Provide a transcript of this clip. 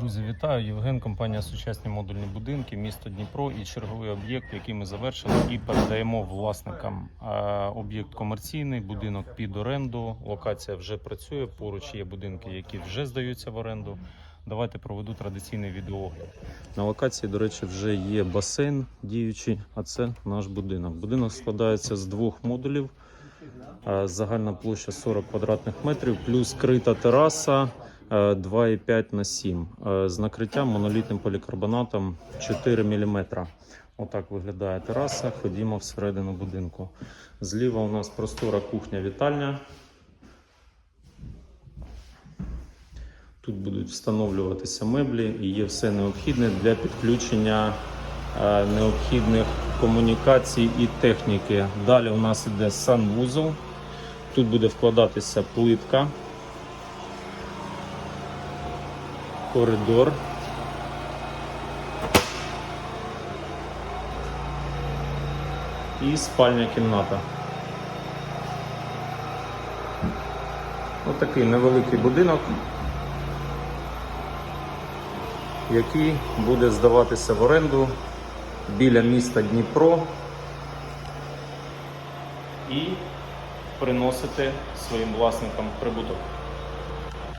Друзі, вітаю! Євген, компанія Сучасні модульні будинки, місто Дніпро і черговий об'єкт, який ми завершили і передаємо власникам. Об'єкт комерційний, будинок під оренду. Локація вже працює. Поруч є будинки, які вже здаються в оренду. Давайте проведу традиційний відеоогляд. На локації, до речі, вже є басейн діючий, а це наш будинок. Будинок складається з двох модулів. Загальна площа 40 квадратних метрів, плюс крита тераса. Е, 2,5 на 7 е, з накриттям монолітним полікарбонатом 4 мм. Отак виглядає тераса. Ходімо всередину будинку. Зліва у нас простора кухня-вітальня. Тут будуть встановлюватися меблі і є все необхідне для підключення е, необхідних комунікацій і техніки. Далі у нас іде санвузол. Тут буде вкладатися плитка. Коридор. І спальня кімната. Отакий невеликий будинок, який буде здаватися в оренду біля міста Дніпро і приносити своїм власникам прибуток.